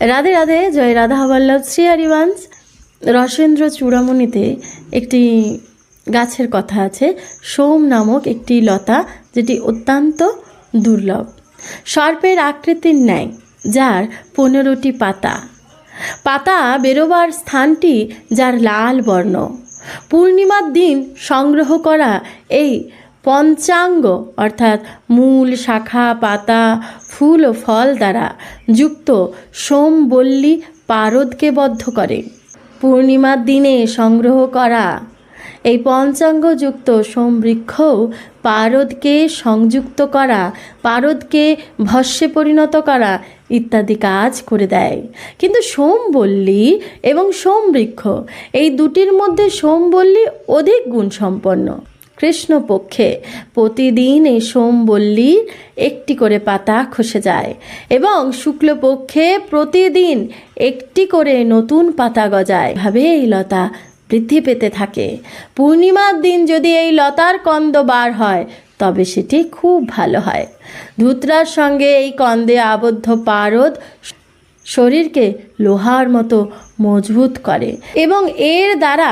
রাধে রাধে, জয় রাধা বল্লভ শ্রী হরিবংশ রসেন্দ্র চূড়ামণিতে একটি গাছের কথা আছে, সোম নামক একটি লতা, যেটি অত্যন্ত দুর্লভ। সর্পের আকৃতির ন্যায়, যার পনেরোটি পাতা। পাতা বেরোবার স্থানটি যার লাল বর্ণ। পূর্ণিমার দিন সংগ্রহ করা এই পঞ্চাঙ্গ, অর্থাৎ মূল, শাখা, পাতা, ফুল ও ফল দ্বারা যুক্ত সোমবল্লী পারদকে বদ্ধ করে। পূর্ণিমার দিনে সংগ্রহ করা এই পঞ্চাঙ্গযুক্ত সোমবৃক্ষও পারদকে সংযুক্ত করা, পারদকে ভস্যে পরিণত করা ইত্যাদি কাজ করে দেয়। কিন্তু সোমবল্লী এবং সোমবৃক্ষ, এই দুটির মধ্যে সোমবল্লী অধিক গুণসম্পন্ন। কৃষ্ণপক্ষে প্রতিদিন এই সোমবল্লীর একটি করে পাতা খসে যায় এবং শুক্লপক্ষে প্রতিদিন একটি করে নতুন পাতা গজায়। ভাবে এই লতা বৃদ্ধি পেতে থাকে। পূর্ণিমার দিন যদি এই লতার কন্দ বার হয়, তবে সেটি খুব ভালো হয়। ধুতরার সঙ্গে এই কন্দে আবদ্ধ পারদ শরীরকে লোহার মতো মজবুত করে এবং এর দ্বারা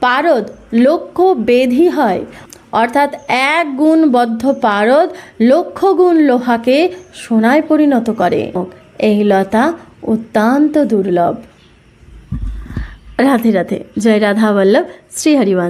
পারদ লক্ষ্য বেধি হয়। অর্থাৎ এক গুণ বদ্ধ পারদ লক্ষ গুণ লোহাকে সোনায় পরিণত করে। এই লতা অত্যন্ত দুর্লভ। রাধে রাধে। জয় রাধা বল্লভ। শ্রী হরিবংশ